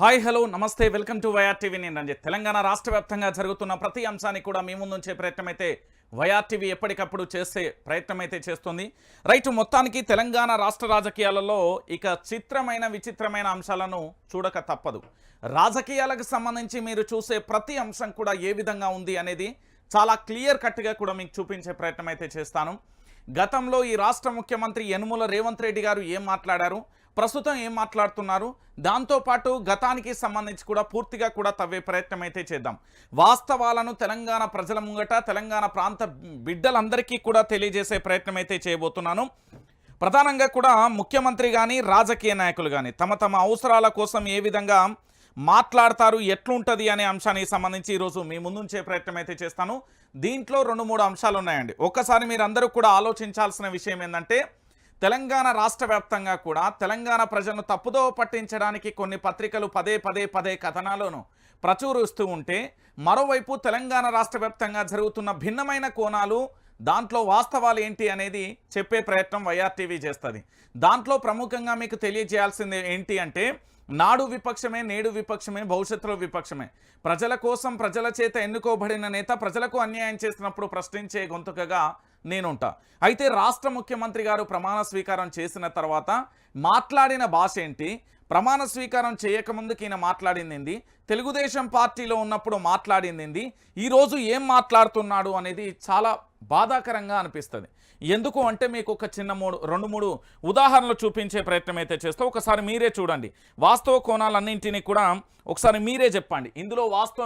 Hi hello నమస్తే welcome to Y R TV. నేను రంజిత్. తెలంగాణ రాష్ట్ర వ్యాప్తంగా జరుగుతున్న ప్రతి అంశాన్ని కూడా మీ ముందుంచే ప్రయత్నం అయితే వైఆర్ టీవీ ఎప్పటికప్పుడు చేసే ప్రయత్నం అయితే చేస్తుంది. రైట్ మొత్తానికి తెలంగాణ రాష్ట్ర రాజకీయాలలో ఇక చిత్రమైన విచిత్రమైన అంశాలను చూడక తప్పదు. రాజకీయాలకు సంబంధించి మీరు చూసే ప్రతి అంశం కూడా ఏ విధంగా ఉంది అనేది చాలా క్లియర్ కట్గా కూడా మీకు చూపించే ప్రయత్నం అయితే చేస్తాను. గతంలో ఈ రాష్ట్ర ముఖ్యమంత్రి యనుమల రేవంత్ రెడ్డి గారు ఏం మాట్లాడారు? ప్రస్తుతం ఏం మాట్లాడుతున్నారు? దాంతోపాటు గతానికి సంబంధించి కూడా పూర్తిగా కూడా తవ్వే ప్రయత్నం అయితే చేద్దాం. వాస్తవాలను తెలంగాణ ప్రజల ముంగట తెలంగాణ ప్రాంత బిడ్డలందరికీ కూడా తెలియజేసే ప్రయత్నం అయితే చేయబోతున్నాను. ప్రధానంగా కూడా ముఖ్యమంత్రి కానీ రాజకీయ నాయకులు కానీ తమ తమ అవసరాల కోసం ఏ విధంగా మాట్లాడతారు ఎట్లుంటుంది అనే అంశానికి సంబంధించి ఈరోజు మీ ముందుంచే ప్రయత్నం అయితే చేస్తాను. దీంట్లో రెండు మూడు అంశాలు ఉన్నాయండి ఒక్కసారి మీరు అందరూ కూడా ఆలోచించాల్సిన విషయం ఏంటంటే తెలంగాణ రాష్ట్ర వ్యాప్తంగా కూడా తెలంగాణ ప్రజలను తప్పుదో పట్టించడానికి కొన్ని పత్రికలు పదే పదే పదే కథనాలను ప్రచురిస్తూ ఉంటే మరోవైపు తెలంగాణ రాష్ట్ర వ్యాప్తంగా జరుగుతున్న భిన్నమైన కోణాలు దాంట్లో వాస్తవాలు ఏంటి అనేది చెప్పే ప్రయత్నం వైఆర్టీవీ చేస్తుంది. దాంట్లో ప్రముఖంగా మీకు తెలియజేయాల్సింది ఏంటి అంటే నాడు విపక్షమే నేడు విపక్షమే భవిష్యత్తులో విపక్షమే. ప్రజల కోసం ప్రజల చేత ఎన్నుకోబడిన నేత ప్రజలకు అన్యాయం చేసినప్పుడు ప్రశ్నించే గొంతుకగా నేనుంటా. అయితే రాష్ట్ర ముఖ్యమంత్రి గారు ప్రమాణ స్వీకారం చేసిన తర్వాత మాట్లాడిన భాష ఏంటి? ప్రమాణ స్వీకారం చేయకముందుకు ఈయన మాట్లాడింది తెలుగుదేశం పార్టీలో ఉన్నప్పుడు మాట్లాడింది ఈరోజు ఏం మాట్లాడుతున్నాడు అనేది చాలా బాధాకరంగా అనిపిస్తుంది. ఎందుకు అంటే మీకు ఒక చిన్న మూడు రెండు మూడు ఉదాహరణలు చూపించే ప్రయత్నం అయితే చేస్తూ. ఒకసారి మీరే చూడండి. వాస్తవ కోణాలన్నింటినీ కూడా ఒకసారి మీరే చెప్పండి. ఇందులో వాస్తవం